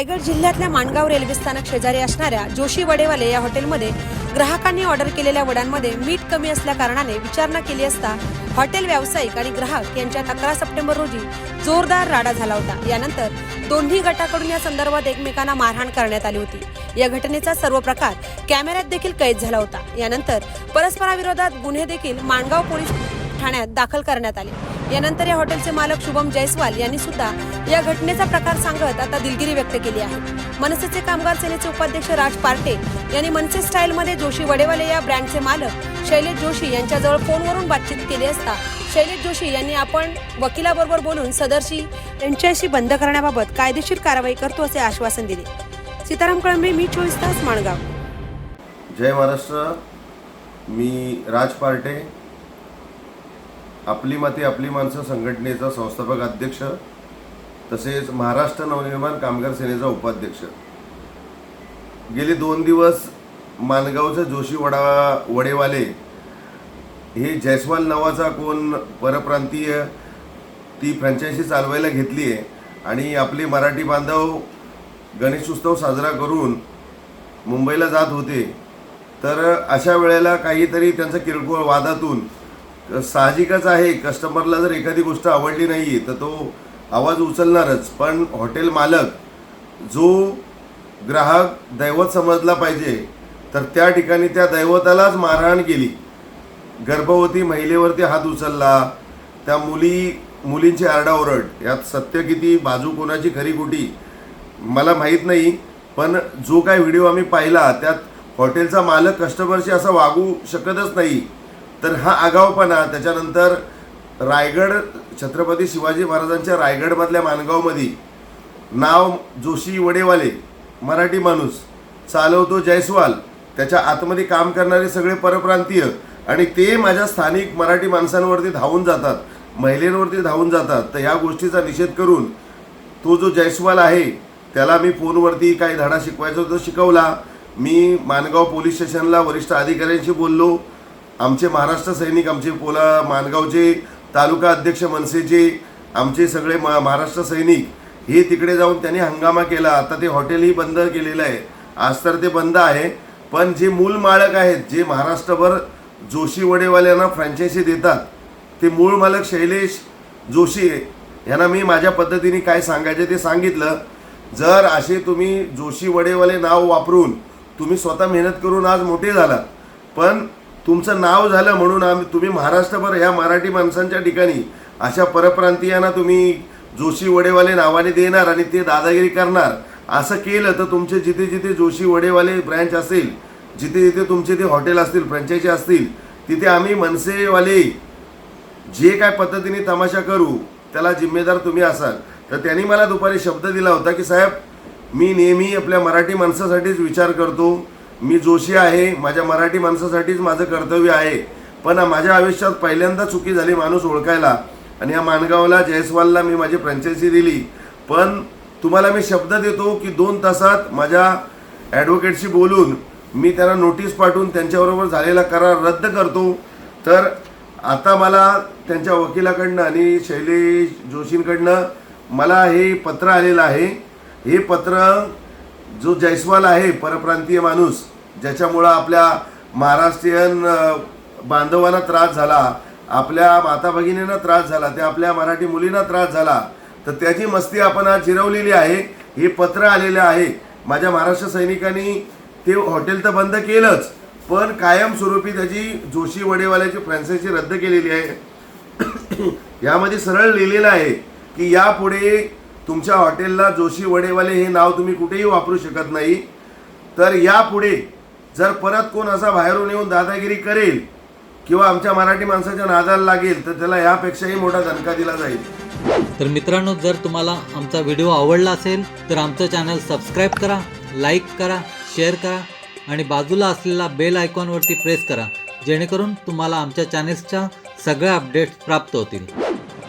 रायगड जिल्ह्यातल्या माणगाव रेल्वे स्थानक शेजारी असणाऱ्या जोशी वडेवाले या हॉटेलमध्ये ग्राहकांनी ऑर्डर केलेल्या वड्यांमध्ये मीठ कमी असल्या कारणाने विचारणा केली असता हॉटेल व्यावसायिक आणि ग्राहक यांच्यात अकरा सप्टेंबर रोजी जोरदार राडा झाला होता. यानंतर दोन्ही गटाकडून या संदर्भात एकमेकांना मारहाण करण्यात आली होती. या घटनेचा सर्व प्रकार कॅमेऱ्यात देखील कैद झाला होता. यानंतर परस्पराविरोधात गुन्हे देखील माणगाव पोलीस ठाण्यात दाखल करण्यात आले. यानंतर या हॉटेलचे मालक शुभम जयस्वाल यांनी सुद्धा या घटनेचा प्रकार सांगत आता दिलगिरी व्यक्त केली आहे. मनसेचे कामगार सेनेचे उपाध्यक्ष राज पार्टे यांनी मनसे स्टाईलमध्ये जोशी वडेवाले या ब्रँडचे मालक शैलेश जोशी यांच्याजवळ फोनवरून बातचीत केली असता शैलेश जोशी यांनी आपण वकिलाबरोबर बोलून सदरशी यांच्याशी बंद करण्याबाबत कायदेशीर कारवाई करतो असे आश्वासन दिले. सीताराम कळंबे मी चोवीस तास माणगाव. जय महाराष्ट्र. मी राज पार्टे. आपली माती आपली माणसं संघटनेचा संस्थापक अध्यक्ष तसेच महाराष्ट्र नवनिर्माण कामगार सेनेचा उपाध्यक्ष. गेले दोन दिवस मानगावचं जोशी वडा वडेवाले हे जयस्वाल नावाचा कोण परप्रांतीय ती फ्रँचायझी चालवायला घेतली आहे. आणि आपले मराठी बांधव गणेशोत्सव साजरा करून मुंबईला जात होते. तर अशा वेळेला काहीतरी त्यांचं किरकोळ वादातून साहजिकच आहे. कस्टमरला जर एखादी गोष्ट आवडली नाही तर तो आवाज उचलणारच. पण हॉटेल मालक जो ग्राहक दैवत समजला पाहिजे तर त्या ठिकाणी त्या दैवतालाच मारहाण केली. गर्भवती महिलेवरती हात उचलला त्या मुली मुलींची आरडाओरड यात सत्य किती बाजू कोणाची खरी कुठी मला माहीत नाही. पण जो काय व्हिडिओ आम्ही पाहिला त्यात हॉटेलचा मालक कस्टमरशी असा वागू शकतच नाही. तर हा आगावपणा त्याच्यानंतर रायगड छत्रपती शिवाजी महाराजांच्या रायगडमधल्या माणगावमध्ये नाव जोशी वडेवाले मराठी माणूस चालवतो जयस्वाल त्याच्या आतमध्ये काम करणारे सगळे परप्रांतीय आणि ते माझ्या स्थानिक मराठी माणसांवरती धावून जातात महिलेंवरती धावून जातात. तर ह्या गोष्टीचा निषेध करून तो जो जयस्वाल आहे त्याला मी फोनवरती काही धडा शिकवायचा तो शिकवला. मी मानगाव पोलीस स्टेशनला वरिष्ठ अधिकाऱ्यांशी बोललो. आमचे महाराष्ट्र सैनिक आमचे पोला मानगावचे तालुका अध्यक्ष मनसेचे आमचे सगळे म महाराष्ट्र सैनिक हे तिकडे जाऊन त्यांनी हंगामा केला. आता ते हॉटेलही बंद केलेलं आहे. आज तर ते बंद आहे. पण जे मूळ मालक आहेत जे महाराष्ट्रभर जोशी वडेवाल्यांना फ्रँचायझी देतात ते मूळ मालक शैलेश जोशी यांना मी माझ्या पद्धतीने काय सांगायचे ते सांगितलं. जर असे तुम्ही जोशी वडेवाले नाव वापरून तुम्ही स्वतः मेहनत करून आज मोठे झालात पण तुमचं नाव झालं म्हणून आम्ही तुम्ही महाराष्ट्रभर ह्या मराठी माणसांच्या ठिकाणी अशा परप्रांतीयांना तुम्ही जोशी वडेवाले नावाने देणार आणि ते दादागिरी करणार. असं केलं तर तुमचे जिथे जिथे जोशी वडेवाले ब्रँच असेल जिथे जिथे तुमचे ते हॉटेल असतील फ्रँचायझी असतील तिथे आम्ही मनसेवाले जे काय पद्धतीने तमाशा करू त्याला जिम्मेदार तुम्ही असाल. तर त्यांनी मला दुपारी शब्द दिला होता की साहेब मी नेहमी आपल्या मराठी माणसासाठीच विचार करतो. मी जोशी आहे माझ्या मराठी माणसासाठीच माझं कर्तव्य आहे. पण माझ्या आयुष्यात पहिल्यांदा चुकी झाली माणूस ओळखायला. आणि या माणगावला जयस्वालला मी माझी फ्रँचायसी दिली. पण तुम्हाला मी शब्द देतो की दोन तासात माझ्या ॲडव्होकेटशी बोलून मी त्यांना नोटीस पाठवून त्यांच्याबरोबर झालेला करार रद्द करतो. तर आता मला त्यांच्या वकिलाकडनं आणि शैलेश जोशींकडनं मला हे पत्र आलेलं आहे. हे पत्र जो जयस्वाल आहे परप्रांतीय माणूस ज्याच्यामुळं आपल्या महाराष्ट्रीयन बांधवांना त्रास झाला आपल्या माता भगिनींना त्रास झाला त्या आपल्या मराठी मुलींना त्रास झाला तर त्याची मस्ती आपण आज जिरवलेली आहे. हे पत्र आलेलं आहे. माझ्या महाराष्ट्र सैनिकांनी ते हॉटेल तर बंद केलंच पण कायमस्वरूपी त्याची जोशी वडेवाल्याची फ्रँचायझी रद्द केलेली आहे. यामध्ये सरळ लिहिलेलं आहे की यापुढे तुमच्या हॉटेलला जोशी वडेवाले हे नाव तुम्ही कुठेही वापरू शकत नाही. तर यापुढे जर परत कोण असा बाहेरून येऊन दादागिरी करेल किंवा आमच्या मराठी माणसाच्या नादाला लागेल तर त्याला यापेक्षाही मोठा दणका दिला जाईल. तर मित्रांनो जर तुम्हाला आमचा व्हिडिओ आवडला असेल तर आमचं चॅनल सबस्क्राईब करा लाईक करा शेअर करा आणि बाजूला असलेला बेल आयकॉनवरती प्रेस करा जेणेकरून तुम्हाला आमच्या चॅनेल्सच्या सगळ्या अपडेट्स प्राप्त होतील.